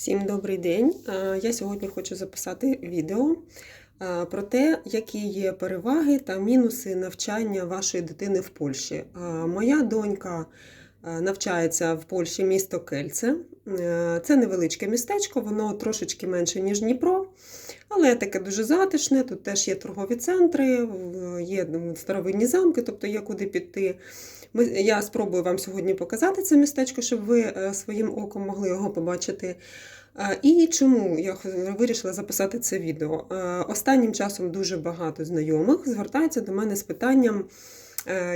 Всім добрий день! Е, Я сьогодні хочу записати відео е, про те, які є переваги та мінуси навчання вашої дитини в Польщі. Е, Моя донька навчається в Польщі місто Кельце. Це невеличке містечко, воно трошечки менше, ніж Дніпро, але таке дуже затишне. Тут теж є торгові центри, є старовинні замки, тобто є куди піти. Я спробую вам сьогодні показати це містечко, щоб ви е, своїм оком могли його побачити. І чому я вирішила записати це відео? Останнім часом дуже багато знайомих звертаються до мене з питанням,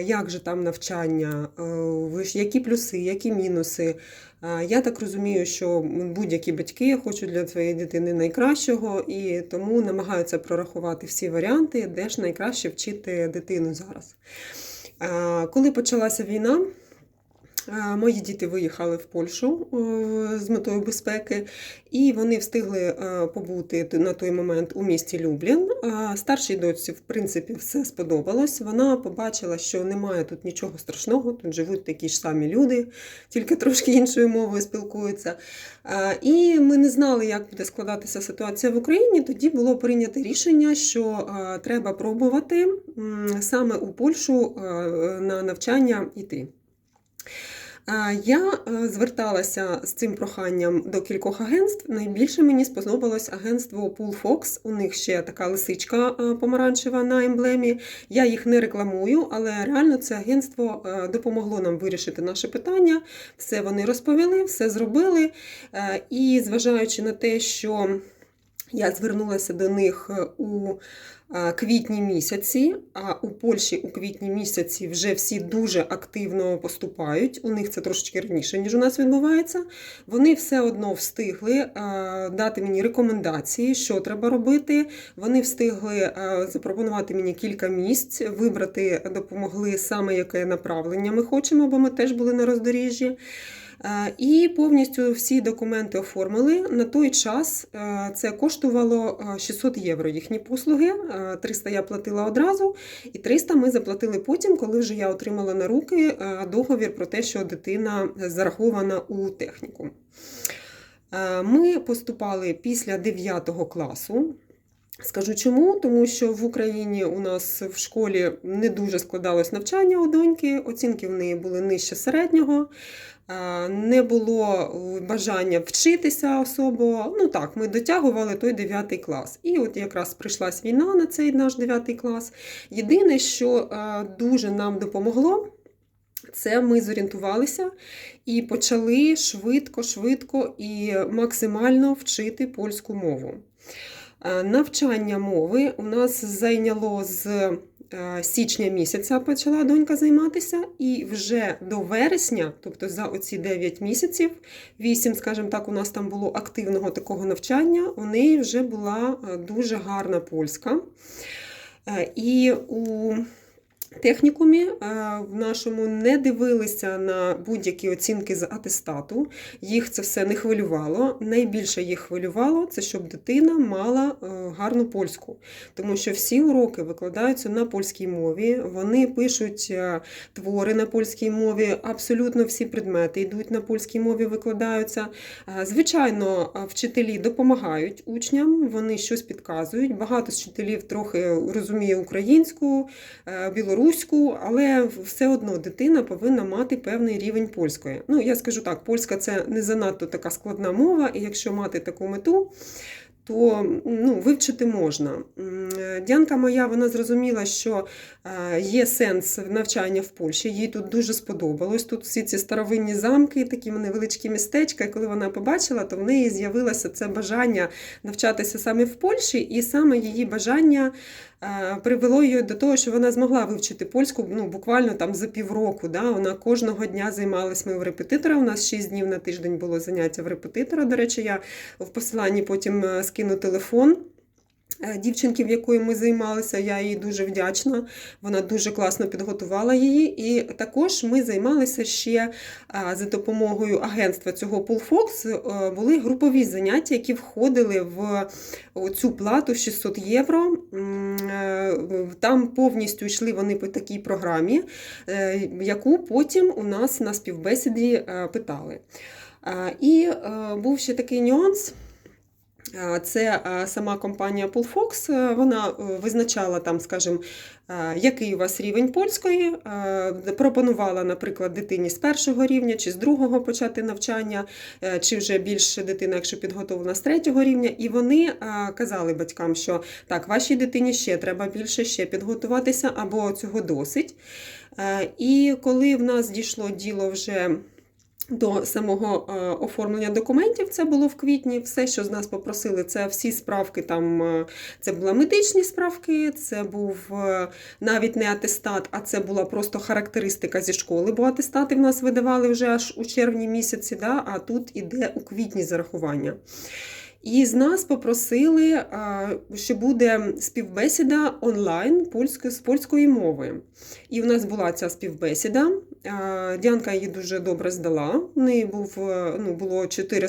як же там навчання, е, які плюси, які мінуси. Е, Я так розумію, що будь-які батьки хочуть для своєї дитини найкращого і тому намагаються прорахувати всі варіанти, де ж найкраще вчити дитину зараз. Е, Коли почалася війна, е, мої діти виїхали в Польщу е, з метою безпеки, і вони встигли е, побути на той момент у місті Люблін. Старшій дочці, в принципі, все сподобалось. Вона побачила, що немає тут нічого страшного, тут живуть такі ж самі люди, тільки трошки іншою мовою спілкуються. І ми не знали, як буде складатися ситуація в Україні. Тоді було прийнято рішення, що треба пробувати саме у Польщу на навчання йти. Я е, зверталася з цим проханням до кількох агентств. Найбільше мені сподобалось агентство Pool Fox. У них ще така лисичка е, помаранчева на емблемі. Я їх не рекламую, але реально це агентство е, допомогло нам вирішити наше питання. Все вони розповіли, все зробили. І зважаючи на те, що я звернулася до них у квітні місяці, а у Польщі у квітні місяці вже всі дуже активно поступають. У них це трошечки раніше, ніж у нас відбувається. Вони все одно встигли дати мені рекомендації, що треба робити. Вони встигли запропонувати мені кілька місць, вибрати допомогли саме яке направлення ми хочемо, бо ми теж були на роздоріжжі. Е, І повністю всі документи оформили. На той час е, це коштувало е, 600 євро їхні послуги. Е, 300 я платила одразу, і 300 ми заплатили потім, коли вже я отримала на руки е, договір про те, що дитина зарахована у техніку. Е, Ми поступали після 9 класу. Скажу чому, тому що в Україні у нас в школі не дуже складалось навчання у доньки, оцінки в неї були нижче середнього, не було бажання вчитися особо. Ну так, ми дотягували той 9 клас. І от якраз прийшлась війна на цей наш 9 клас. Єдине, що дуже нам допомогло. Це ми зорієнтувалися і почали швидко, швидко і максимально вчити польську мову. Е, Навчання мови у нас зайняло з е, січня місяця почала донька займатися, і вже до вересня, тобто за оці 9 місяців, 8, скажімо так, у нас там було активного такого навчання, у неї вже була е, дуже гарна польська. І у технікумі е, в нашому не дивилися на будь-які оцінки з атестату. Їх це все не хвилювало. Найбільше їх хвилювало це, щоб дитина мала е, гарну польську, тому що всі уроки викладаються на польській мові. Вони пишуть е, твори на польській мові. Абсолютно всі предмети йдуть на польській мові, викладаються. Звичайно, вчителі допомагають учням, вони щось підказують. Багато з вчителів трохи розуміє українську, е, білоруську, але все одно дитина повинна мати певний рівень польської. Ну, я скажу так, польська це не занадто така складна мова, і якщо мати таку мету, то ну, вивчити можна. Е, Дянка моя вона зрозуміла, що е, є сенс навчання в Польщі. Їй тут дуже сподобалось. Тут всі ці старовинні замки, такі невеличкі містечка. І коли вона побачила, то в неї з'явилося це бажання навчатися саме в Польщі, і саме її бажання е, привело її до того, що вона змогла вивчити польську ну, буквально там за півроку. Да? Вона кожного дня займалась ми в репетитора. У нас 6 днів на тиждень було заняття в репетитора. До речі, я в посиланні потім е, скину телефон. е, Дівчинки, в якої ми займалися, я їй дуже вдячна. Вона дуже класно підготувала її. І також ми займалися ще за допомогою агентства цього Poolfox. е, Були групові заняття, які входили в цю плату 600 євро. Е, Там повністю йшли вони по такій програмі, е, яку потім у нас на співбесіді е, питали. І е, був ще такий нюанс. Це сама компанія Pullfox, е, вона е, визначала там, скажімо, е, який у вас рівень польської, пропонувала, наприклад, дитині з першого рівня чи з другого почати навчання, чи вже більше дитина, якщо підготовлена з третього рівня. І вони казали батькам, що так, вашій дитині ще треба більше ще підготуватися, або цього досить. І коли в нас дійшло діло вже до самого е, оформлення документів, це було в квітні. Все, що з нас попросили, це всі справки. Там е, це були медичні справки, це був е, навіть не атестат, а це була просто характеристика зі школи, бо атестати в нас видавали вже аж у червні місяці, да, а тут іде у квітні зарахування. І з нас попросили, що буде співбесіда онлайн польської, з польської мови. І в нас була ця співбесіда. А, Діанка її дуже добре здала. У неї був, е, ну, було 4,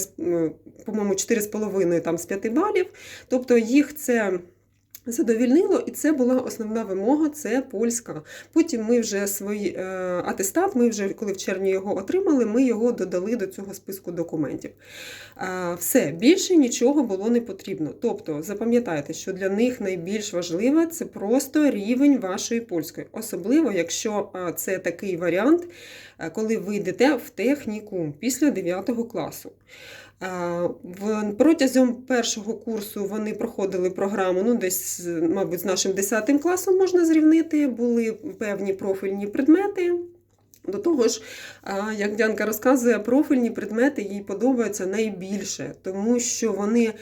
по-моєму, 4,5 там, з 5 балів. Тобто їх це задовільнило, і це була основна вимога це польська. Потім ми вже свій е, атестат, ми вже, коли в червні його отримали, ми його додали до цього списку документів. Все, більше нічого було не потрібно. Тобто, запам'ятайте, що для них найбільш важливе це просто рівень вашої польської, особливо якщо це такий варіант, а, коли ви йдете в технікум після 9 класу. Протягом першого курсу вони проходили програму, ну десь, мабуть, з нашим 10 класом можна зрівнити, були певні профільні предмети. До того ж, як Дянка розказує, профільні предмети їй подобаються найбільше, тому що вони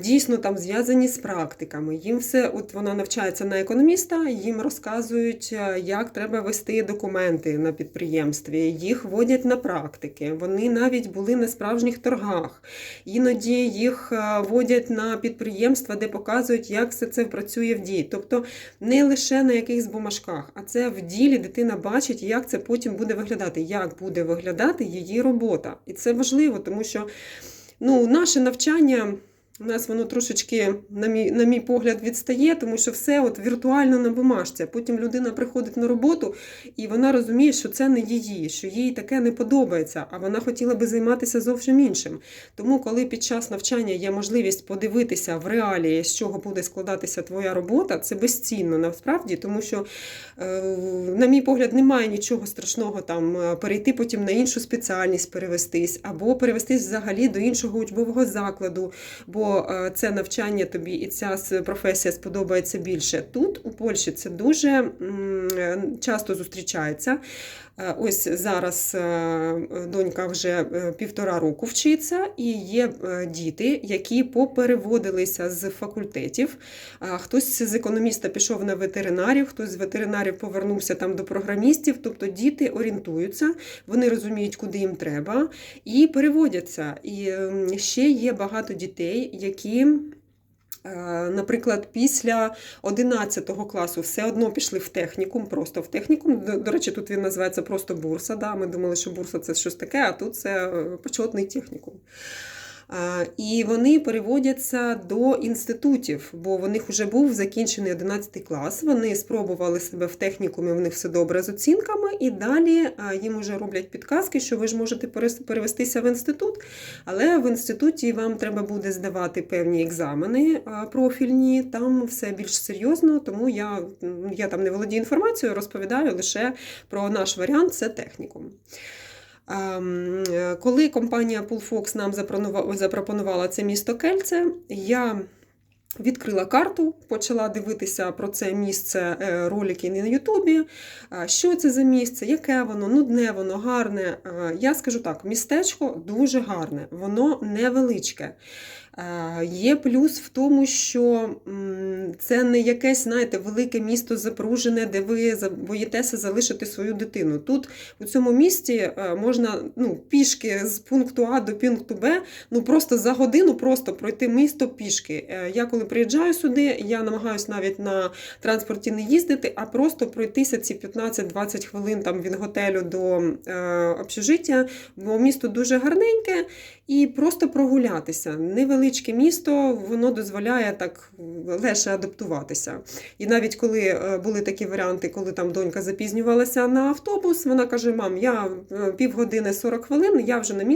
дійсно там зв'язані з практиками. Їм все, от вона навчається на економіста, їм розказують, як треба вести документи на підприємстві, їх водять на практики. Вони навіть були на справжніх торгах. Іноді їх водять на підприємства, де показують, як все це працює в дії. Тобто не лише на якихось бумажках, а це в ділі дитина бачить, як це потім буде виглядати, як буде виглядати її робота. І це важливо, тому що ну, наше навчання. У нас воно трошечки, на мій, на мій погляд, відстає, тому що все от віртуально на бумажці. Потім людина приходить на роботу і вона розуміє, що це не її, що їй таке не подобається, а вона хотіла би займатися зовсім іншим. Тому, коли під час навчання є можливість подивитися в реалії, з чого буде складатися твоя робота, це безцінно насправді, тому що, е, на мій погляд, немає нічого страшного там е, перейти потім на іншу спеціальність, перевестись, або перевестись взагалі до іншого учбового закладу, бо е, це навчання тобі і ця професія сподобається більше. Тут у Польщі це дуже е, часто зустрічається. Е, Ось зараз е, донька вже е, півтора року вчиться, і є діти, які попереводилися з факультетів. Хтось з економіста пішов на ветеринарів, хтось з ветеринарів повернувся там до програмістів. Тобто діти орієнтуються, вони розуміють, куди їм треба, і переводяться. І ем, ще є багато дітей, які. Е, Наприклад, після 11 класу все одно пішли в технікум, просто в технікум. До, до речі, тут він називається просто бурса. Да? Ми думали, що бурса це щось таке, а тут це е, почетний технікум. А, І вони переводяться до інститутів, бо в них вже був закінчений 11 клас. Вони спробували себе в технікумі, в них все добре з оцінками, і далі їм вже роблять підказки, що ви ж можете перевестися в інститут, але в інституті вам треба буде здавати певні екзамени профільні. Там все більш серйозно, тому я, я там не володію інформацією, розповідаю лише про наш варіант це технікум. Ем, е, Коли компанія Pullfox нам запропонувала це місто Кельце, я відкрила карту, почала дивитися про це місце е, ролики на Ютубі. Що це за місце, яке воно, нудне воно, гарне. Е, Я скажу так: містечко дуже гарне, воно невеличке. Є плюс в тому, що це не якесь, знаєте, велике місто запружене, де ви боїтеся залишити свою дитину. Тут у цьому місті е, можна ну, пішки з пункту А до пункту Б, ну просто за годину просто пройти місто пішки. Е, Я коли приїжджаю сюди, я намагаюся навіть на транспорті не їздити, а просто пройтися ці 15-20 хвилин там від готелю до е, общежиття, бо місто дуже гарненьке, і просто прогулятися. Невеличке місто, воно дозволяє так легше адаптуватися. І навіть коли е, були такі варіанти, коли там донька запізнювалася на автобус, вона каже: Мам, я е, півгодини 40 хвилин, я вже на місці.